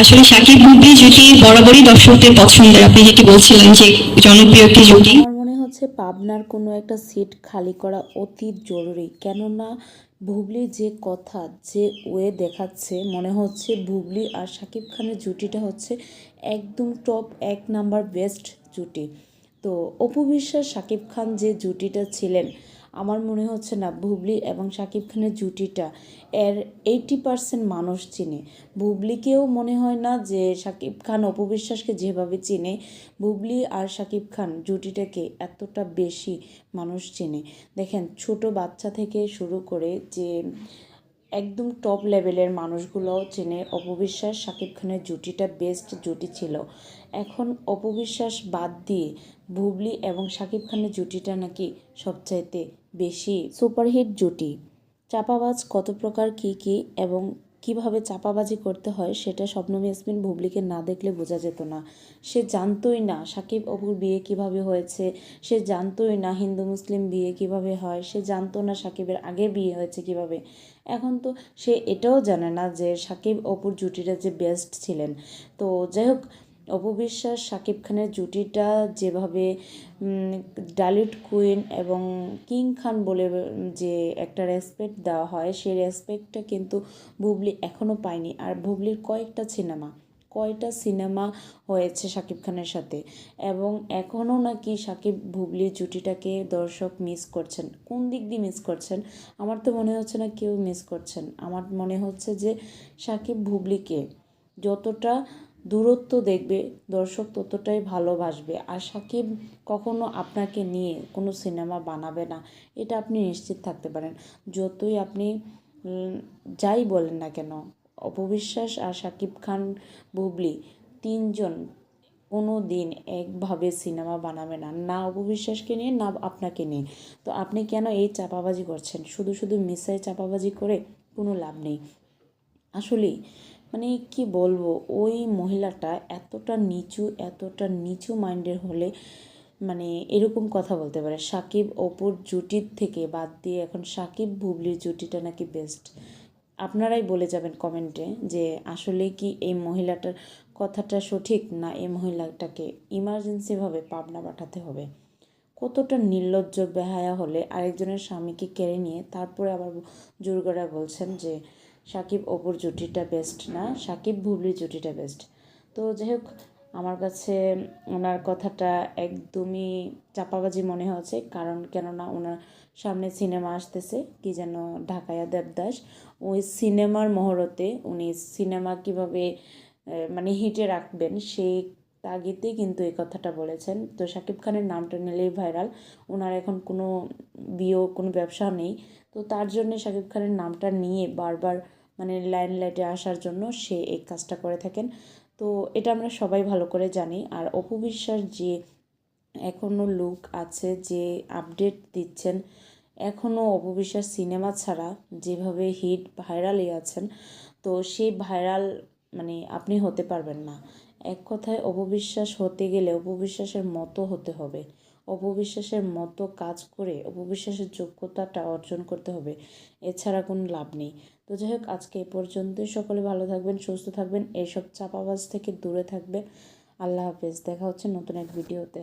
আসলে সাকিব বুবলি জুটি বরাবরই দর্শকদের পছন্দের আপনি যেটি বলছিলেন যে জনপ্রিয় একটি জুটি। আমার মনে হচ্ছে পাবনার কোনো একটা সিট খালি করা অতি জরুরি। কেননা বুবলি যে কথা, যে ওয়ে দেখাচ্ছে, মনে হচ্ছে বুবলি আর শাকিব খানের জুটিটা হচ্ছে একদম টপ এক নাম্বার বেস্ট জুটি। তো অপু বিশ্বাস শাকিব খান যে জুটিটা ছিলেন আমার মনে হচ্ছে না বুবলি এবং শাকিব খানের জুটিটা এর এইটি পার্সেন্ট মানুষ চিনে। বুবলিকেও মনে হয় না যে শাকিব খান অপবিশ্বাসকে যেভাবে চিনে, বুবলি আর শাকিব খান জুটিটাকে এতটা বেশি মানুষ চেনে। দেখেন, ছোট বাচ্চা থেকে শুরু করে যে একদম টপ লেভেলের মানুষগুলোও চেনে অপবিশ্বাস শাকিব খানের জুটিটা বেস্ট জুটি ছিল। এখন অপবিশ্বাস বাদ দিয়ে বুবলি এবং শাকিব খানের জুটিটা নাকি সবচাইতে বেশি সুপারহিট জুটি। চাপাবাজ কত প্রকার, কি কি এবং কীভাবে চাপাবাজি করতে হয় সেটা স্বপ্নম ইয়াসমিন বুবলিকে না দেখলে বোঝা যেত না। সে জানতোই না সাকিব অপুর বিয়ে কীভাবে হয়েছে, সে জানতোই না হিন্দু মুসলিম বিয়ে কীভাবে হয়, সে জানতো না সাকিবের আগে বিয়ে হয়েছে কীভাবে। এখন তো সে এটাও জানে না যে সাকিব অপুর জুটিটা যে বেস্ট ছিলেন। তো যাই হোক অপবিশ্বাস শাকিব খানের জুটিটা যেভাবে ডালিউড কুইন এবং কিং খান বলে যে একটা রেসপেক্ট দেওয়া হয়, সেই রেসপেক্টটা কিন্তু বুবলি এখনও পায়নি। আর বুবলির কয়েকটা সিনেমা কয়টা সিনেমা হয়েছে শাকিব খানের সাথে? এবং এখনও নাকি শাকিব ভুবলির জুটিটাকে দর্শক মিস করছেন। কোন দিক দিয়ে মিস করছেন? আমার তো মনে হচ্ছে না কেউ মিস করছেন। আমার মনে হচ্ছে যে শাকিব ভুবলিকে যতটা দূরত্ব দেখবে, দর্শক ততটাই ভালোবাসবে। আর সাকিব কখনো আপনাকে নিয়ে কোনো সিনেমা বানাবে না, এটা আপনি নিশ্চিত থাকতে পারেন। যতই আপনি যাই বলেন না কেন, অপবিশ্বাস আর সাকিব খান বুবলি তিনজন কোনো দিন একভাবে সিনেমা বানাবে না না অপবিশ্বাসকে নিয়ে, না আপনাকে নিয়ে। তো আপনি কেন এই চাপাবাজি করছেন? শুধু শুধু মিসাই চাপাবাজি করে কোনো লাভ নেই। আসলেই মানে কি বলব, ওই মহিলাটা এতটা নিচু এতটা নিচু মাইন্ডের হলে মানে এরকম কথা বলতে পারে। সাকিব অপুর জুটির থেকে বাদ দিয়ে এখন সাকিব বুবলির জুটিটা নাকি বেস্ট আপনারাই বলে যাবেন কমেন্টে যে আসলে কি এই মহিলাটার কথাটা সঠিক না এই মহিলাটাকে ইমার্জেন্সিভাবে পাবনা পাঠাতে হবে? কতটা নির্লজ্জ বেহায়া হলে আরেকজনের স্বামীকে কেড়ে নিয়ে তারপরে আবার জোর করে বলছেন যে সাকিব অপুর জুটিটা বেস্ট না, সাকিব বুবলির জুটিটা বেস্ট তো যাই হোক আমার কাছে ওনার কথাটা একদমই চাপাবাজি মনে হচ্ছে, কারণ কেননা ওনার সামনে সিনেমা আসতেছে, কি যেন ঢাকায়া দেবদাস। ওই সিনেমার মহরতে উনি সিনেমা কীভাবে মানে হিটে রাখবেন সেই তাগিদে কিন্তু এই কথাটা বলেছেন। তো শাকিব খানের নামটা নিলেই ভাইরাল। ওনার এখন কোনো বিয়ে কোনো ব্যবসা নেই। তো তার জন্য শাকিব খানের নামটা নিয়ে বারবার মানে লাইন লাইটে আসার জন্য সে এই কাজটা করে থাকেন। তো এটা আমরা সবাই ভালো করে জানি। আর অপু বিশ্বাস যে এখনও লুক আছে, যে আপডেট দিচ্ছেন এখনও অপবিশ্বাস সিনেমা ছাড়া যেভাবে হিট ভাইরালই আছেন, তো সেই ভাইরাল মানে আপনি হতে পারবেন না। এক কথায় অপবিশ্বাস হতে গেলে অপবিশ্বাসের মতো হতে হবে। অপবিশ্বাসের মতো কাজ করে অপবিশ্বাসের যোগ্যতাটা অর্জন করতে হবে। এছাড়া কোনো লাভ নেই। তো যাই হোক, আজকে এ পর্যন্তই। সকলে ভালো থাকবেন, সুস্থ থাকবেন। এইসব চাপাবাজ থেকে দূরে থাকবে আল্লাহ হাফেজ। দেখা হচ্ছে নতুন এক ভিডিওতে।